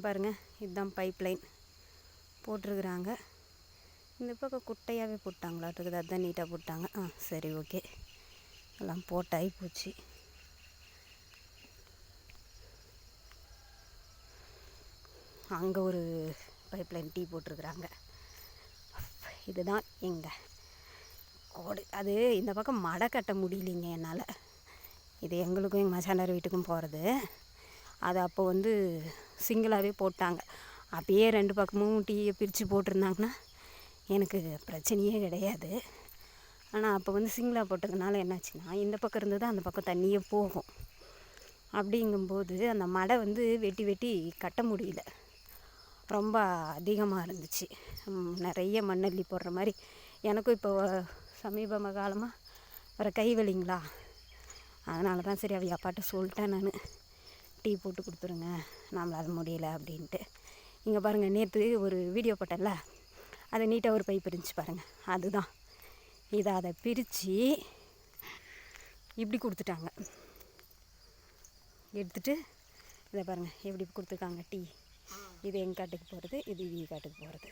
பாருங்கள் இதுதான் pipe line போட்டிருக்குறாங்க. இந்த பக்கம் குட்டையாகவே போட்டாங்களாட்டுருக்குது அதுதான் நீட்டாக போட்டாங்க. ஆ சரி ஓகே எல்லாம் போட்டாகி போச்சு. அங்கே ஒரு பைப் லைன் டீ போட்டிருக்குறாங்க. இதுதான் எங்கள் கோடு. அது இந்த பக்கம் மடை கட்ட முடியலைங்க என்னால். இது எங்களுக்கும் எங்கள் மச்சாண்டார் வீட்டுக்கும் போகிறது அதை அப்போ வந்து சிங்கிளாகவே போட்டாங்க. அப்பயே ரெண்டு பக்கமும் டீயை பிரித்து போட்டிருந்தாங்கன்னா எனக்கு பிரச்சனையே கிடையாது. ஆனால் அப்போ வந்து சிங்கிளாக போட்டதுனால என்னாச்சுன்னா இந்த பக்கம் இருந்தது அந்த பக்கம் தண்ணியே போகும். அப்படிங்கும்போது அந்த மடை வந்து வெட்டி வெட்டி கட்ட முடியல. ரொம்ப அதிகமாக இருந்துச்சு. நிறைய மண்ணள்ளி போடுற மாதிரி. எனக்கும் இப்போ சமீப காலமாக வர கை வலிங்களா? அதனால தான் சரி அவங்க அப்பாட்ட சொல்லிட்டேன் நான். டீ போட்டு கொடுத்துருங்க. நம்மளால் முடியல அப்படின்ட்டு. இங்கே பாருங்கள் நேற்று ஒரு வீடியோ போட்டேன்ல. அது நீட்டாக ஒரு பைப் இருந்துச்சு பாருங்கள் அதுதான். இதை அதை பிரித்து இப்படி கொடுத்துட்டாங்க. எடுத்துட்டு இதை பாருங்கள் எப்படி கொடுத்துருக்காங்க டீ. இது எங்கள் காட்டுக்கு போகிறது இது இவங்க காட்டுக்கு போகிறது